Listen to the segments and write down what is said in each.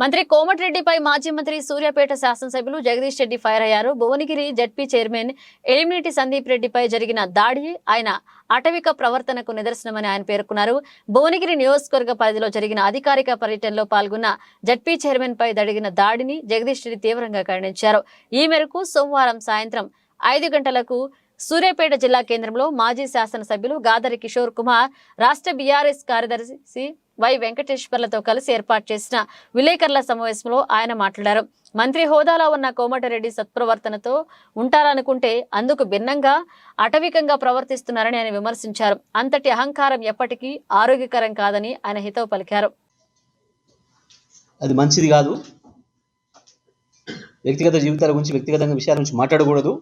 మంత్రి కోమటిరెడ్డిపై మాజీ మంత్రి సూర్యాపేట శాసనసభ్యులు జగదీష్ రెడ్డి ఫైర్ అయ్యారు. భువనగిరి జడ్పీ చైర్మన్ ఎలిమినేటి సందీప్ రెడ్డిపై జరిగిన దాడి ఆయన అటవిక ప్రవర్తనకు నిదర్శనమని ఆయన పేర్కొన్నారు. భువనగిరి నియోజకవర్గ పరిధిలో జరిగిన అధికారిక పర్యటనలో పాల్గొన్న జడ్పీ చైర్మన్ పై జరిగిన దాడిని జగదీష్ రెడ్డి తీవ్రంగా ఖండించారు. ఈ మేరకు సోమవారం సాయంత్రం ఐదు గంటలకు సూర్యాపేట జిల్లా కేంద్రంలో మాజీ శాసనసభ్యులు గాదరి కిషోర్ కుమార్ రాష్ట్ర బీఆర్ఎస్ కార్యదర్శి వై వెంకటేశ్వర్లతో కలిసి ఏర్పాటు చేసిన విలేకరుల సమావేశంలో ఆయన మాట్లాడారు. మంత్రి హోదాలో ఉన్న కోమటిరెడ్డి సత్ప్రవర్తనతో ఉంటారనుకుంటే అందుకు భిన్నంగా అటవికంగా ప్రవర్తిస్తున్నారని ఆయన విమర్శించారు. అంతటి అహంకారం ఎప్పటికీ ఆరోగ్యకరం కాదని ఆయన హితవు పలికారు. అది మంచిది కాదు. వ్యక్తిగత జీవితాల గురించి వ్యక్తిగతంగా విషయాల గురించి మాట్లాడకూడదు.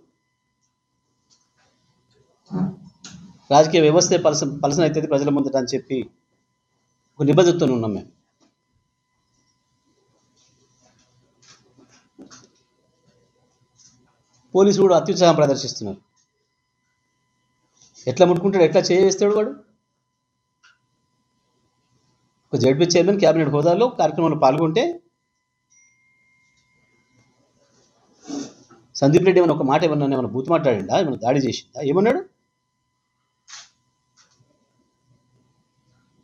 రాజకీయ వ్యవస్థ పలస పలసన అవుతుంది ప్రజల ముందట అని చెప్పి ఒక నిబద్ధతతో ఉన్నాం మేము. పోలీసులు కూడా అత్యుత్సాహం ప్రదర్శిస్తున్నారు. ఎట్లా ముట్టుకుంటాడు ఎట్లా చేస్తాడు వాడు? ఒక జడ్పీ చైర్మన్ క్యాబినెట్ హోదాలో కార్యక్రమంలో పాల్గొంటే సందీప్ రెడ్డి ఏమైనా ఒక మాట ఏమన్నా ఏమైనా బూత్ మాట్లాడిందా ఏమైనా దాడి చేసిందా ఏమన్నాడు?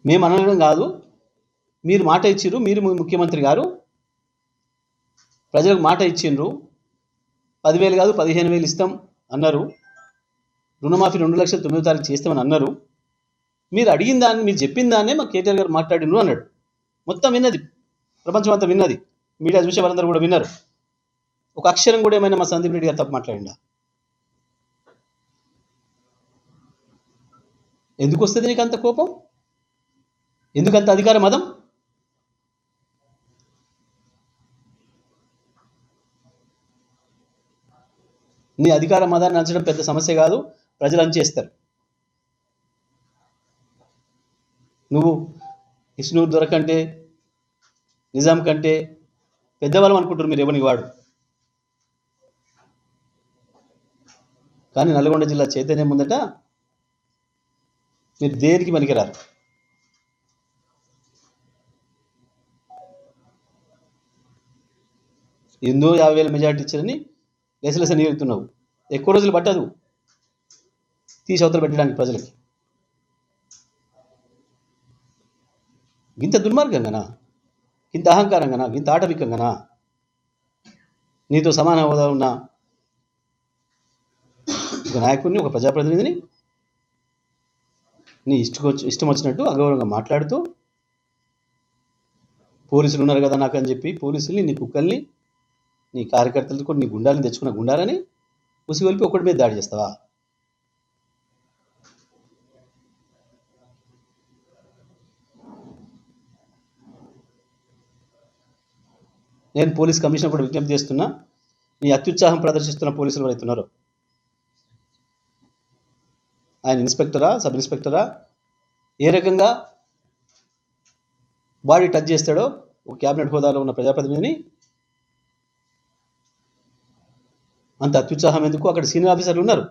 మేము అనడం కాదు. మీరు మాట ఇచ్చిర్రు మీరు ముఖ్యమంత్రి గారు. ప్రజలకు మాట ఇచ్చిండ్రు పదివేలు కాదు పదిహేను వేలు ఇస్తాం అన్నారు. రుణమాఫీ రెండు లక్షల తొమ్మిది తారీఖు చేస్తామని అన్నారు. మీరు అడిగిన దాన్ని మీరు చెప్పిన దాన్నే మా కేటీఆర్ గారు మాట్లాడిండ్రు అన్నాడు. మొత్తం విన్నది. ప్రపంచం అంతా విన్నది. మీడియా చూసే వాళ్ళందరూ కూడా విన్నారు. ఒక అక్షరం కూడా ఏమైనా మా సందీప్ రెడ్డి గారు తప్పు మాట్లాడిండా? ఎందుకు వస్తుంది నీకు అంత కోపం? ఎందుకంత అధికార మదం నీ అధికార మదాన్ని అంచడం పెద్ద సమస్య కాదు ప్రజలు అంచేస్తారు నువ్వు ఇష్ణూరు దొరకంటే నిజాం కంటే పెద్దవాళ్ళం అనుకుంటారు మీరు ఎవరికి వాడు. కానీ నల్గొండ జిల్లా చైతన్యం ముందట మీరు దేనికి పనికిరారు? ఎన్నో యాభై వేల మెజార్టీ ఇచ్చారని లెసలెస నీరుతున్నావు ఎక్కువ రోజులు పట్టదు. తీసి అవతలు పెట్టడానికి ప్రజలకి. ఇంత దుర్మార్గంగానా? ఇంత అహంకారంగానా? ఇంత ఆటవికంగానా నీతో సమాన హోదా ఉన్న ఒక నాయకుడిని ఒక ప్రజాప్రతినిధిని నీ ఇష్టం ఇష్టం వచ్చినట్టు అగౌరవంగా మాట్లాడుతూ పోలీసులు ఉన్నారు కదా నాకు అని చెప్పి పోలీసుల్ని నీ కుక్కల్ని నీ కార్యకర్తలతో కూడా నీ గుండాలని తెచ్చుకున్న గుండాలని ఉసిగొలిపి ఒకటి మీద దాడి చేస్తావా? నేను పోలీస్ కమిషనర్ కూడా విజ్ఞప్తి చేస్తున్నా నీ అత్యుత్సాహం ప్రదర్శిస్తున్న పోలీసులు ఎవరైతే ఉన్నారో ఆయన ఇన్స్పెక్టరా సబ్ ఇన్స్పెక్టరా ఏ రకంగా బాడీ టచ్ చేస్తాడో ఒక క్యాబినెట్ హోదాలో ఉన్న ప్రజాప్రతినిధిని అంత అత్యుత్సాహం ఎందుకు? అక్కడ సీనియర్ ఆఫీసర్లు ఉన్నారు.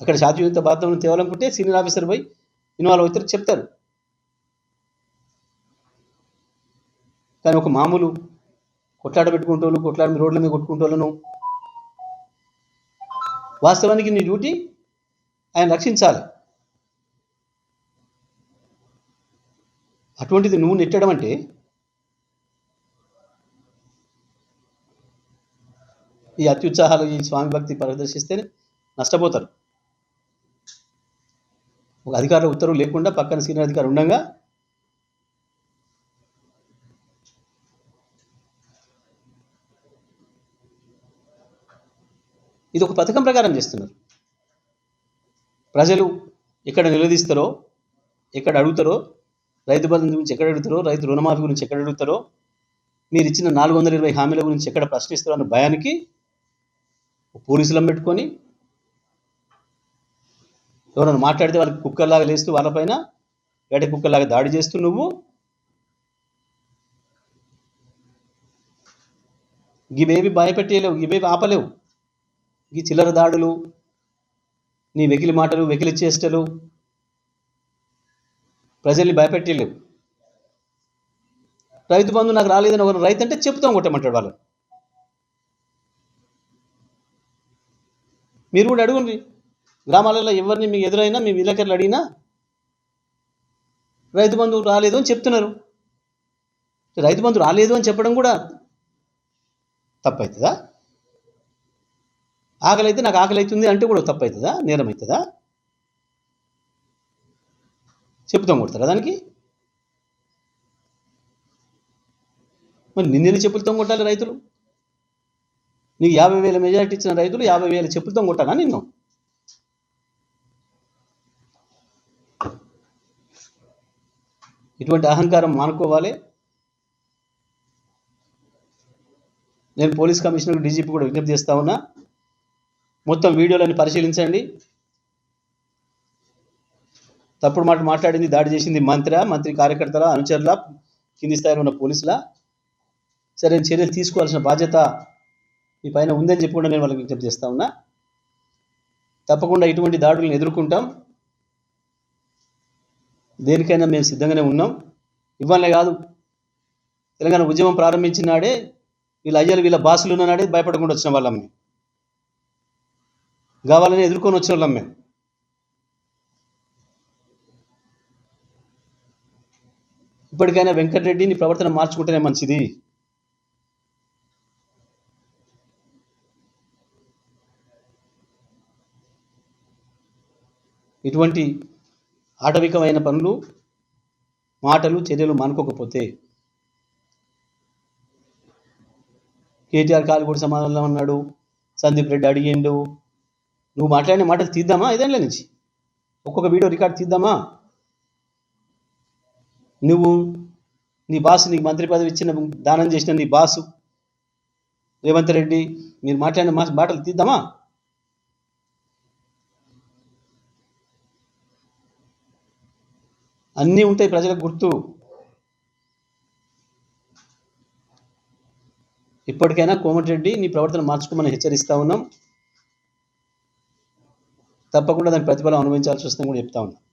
అక్కడ శాంతియుత బాధ్యతను తేవాలనుకుంటే సీనియర్ ఆఫీసర్ పోయి ఇన్వాల్వ్ అవుతారు చెప్తారు. కానీ ఒక మామూలు కొట్లాట పెట్టుకుంటోళ్ళు కొట్లాడ రోడ్ల మీద కొట్టుకుంటోళ్ళను వాస్తవానికి నీ డ్యూటీ ఆయన రక్షించాలి. అటువంటిది నువ్వు నెట్టడం అంటే ఈ అత్యుత్సాహాలు ఈ స్వామి భక్తి ప్రదర్శిస్తే నష్టపోతారు. ఒక అధికారుల ఉత్తర్వు లేకుండా పక్కన సీనియర్ అధికారి ఉండగా ఇది ఒక పథకం ప్రకారం చేస్తున్నారు. ప్రజలు ఎక్కడ నిలదీస్తారో ఎక్కడ అడుగుతారో రైతు బంధు గురించి ఎక్కడ అడుగుతారో రైతు రుణమాఫీ గురించి ఎక్కడ అడుగుతారో మీరు ఇచ్చిన నాలుగు వందల ఇరవై హామీల గురించి ఎక్కడ ప్రశ్నిస్తారో అన్న భయానికి పోలీసులను పెట్టుకొని ఎవరైనా మాట్లాడితే వాళ్ళకి కుక్కర్లాగా లేస్తూ వాళ్ళపైన వేట కుక్కర్లాగా దాడి చేస్తూ నువ్వు ఇవేవి భయపెట్టేయలేవు ఇవేవి ఆపలేవు. ఈ చిల్లర దాడులు నీ వెకిలి మాటలు వెకిలి చేష్టలు ప్రజల్ని భయపెట్టలేవు రైతు బంధు నాకు రాలేదని ఒక రైతు అంటే చెప్తాం కొట్టమంటాడు వాళ్ళు మీరు కూడా అడుగుండి గ్రామాలలో ఎవరిని మీకు ఎదురైనా మీ విలేకరులు అడిగినా రైతు బంధు రాలేదు అని చెప్తున్నారు. రైతు బంధు రాలేదు అని చెప్పడం కూడా తప్పవుతుందా ఆకలి అయితే నాకు ఆకలి అవుతుంది అంటే కూడా తప్పు అవుతుందా నేరం అవుతుందా చెప్తాం కొడతారా దానికి? మరి నిన్నెన్ని చెప్పులతో కొట్టాలి రైతులు? నీకు యాభై వేల మెజారిటీ ఇచ్చిన రైతులు యాభై వేల చెప్పులతో కొట్టానా నిన్ను? ఇటువంటి అహంకారం మానుకోవాలి. నేను పోలీస్ కమిషనర్ డీజీపీ కూడా విజ్ఞప్తి చేస్తా ఉన్నా. మొత్తం వీడియోలను పరిశీలించండి. తప్పుడు మాట మాట్లాడింది దాడి చేసింది మంత్రి మంత్రి కార్యకర్తల అనుచరుల కింది స్థాయిలో ఉన్న పోలీసుల. సరే చర్యలు తీసుకోవాల్సిన బాధ్యత మీ పైన ఉందని చెప్పి కూడా నేను వాళ్ళకి విజ్ఞప్తి చేస్తా ఉన్నా. తప్పకుండా ఇటువంటి దాడులను ఎదుర్కొంటాం. దేనికైనా మేము సిద్ధంగానే ఉన్నాం. ఇవ్వాలే కాదు తెలంగాణ ఉద్యమం ప్రారంభించిన నాడే వీళ్ళ అయ్యలు వీళ్ళ బాసులు ఉన్నాడే భయపడకుండా వచ్చిన వాళ్ళం మేము. కావాలని ఎదుర్కొని వచ్చిన వాళ్ళం మేము. ఇప్పటికైనా వెంకటరెడ్డిని ప్రవర్తన మార్చుకుంటేనే మంచిది. ఇటువంటి ఆటవికమైన పనులు మాటలు చర్యలు మానుకోకపోతే కేటీఆర్ కాలుగూడి సమాధానంలో ఉన్నాడు. సందీప్ రెడ్డి అడిగిండు. నువ్వు మాట్లాడిన మాటలు తీద్దామా? ఐదేళ్ళ నుంచి. ఒక్కొక్క వీడియో రికార్డ్ తీద్దామా? నువ్వు నీ బాసు నీకు మంత్రి పదవి ఇచ్చిన దానం చేసిన నీ బాసు రేవంత్ రెడ్డి మీరు మాట్లాడిన మాటలు తీద్దామా? అన్నీ ఉంటాయి ప్రజలకు గుర్తు. ఇప్పటికైనా కోమటిరెడ్డి నీ ప్రవర్తన మార్చుకోమని హెచ్చరిస్తా ఉన్నాం. తప్పకుండా దాని ప్రతిఫలం అనుభవించాల్సి వస్తుందని కూడా చెప్తా ఉన్నాం.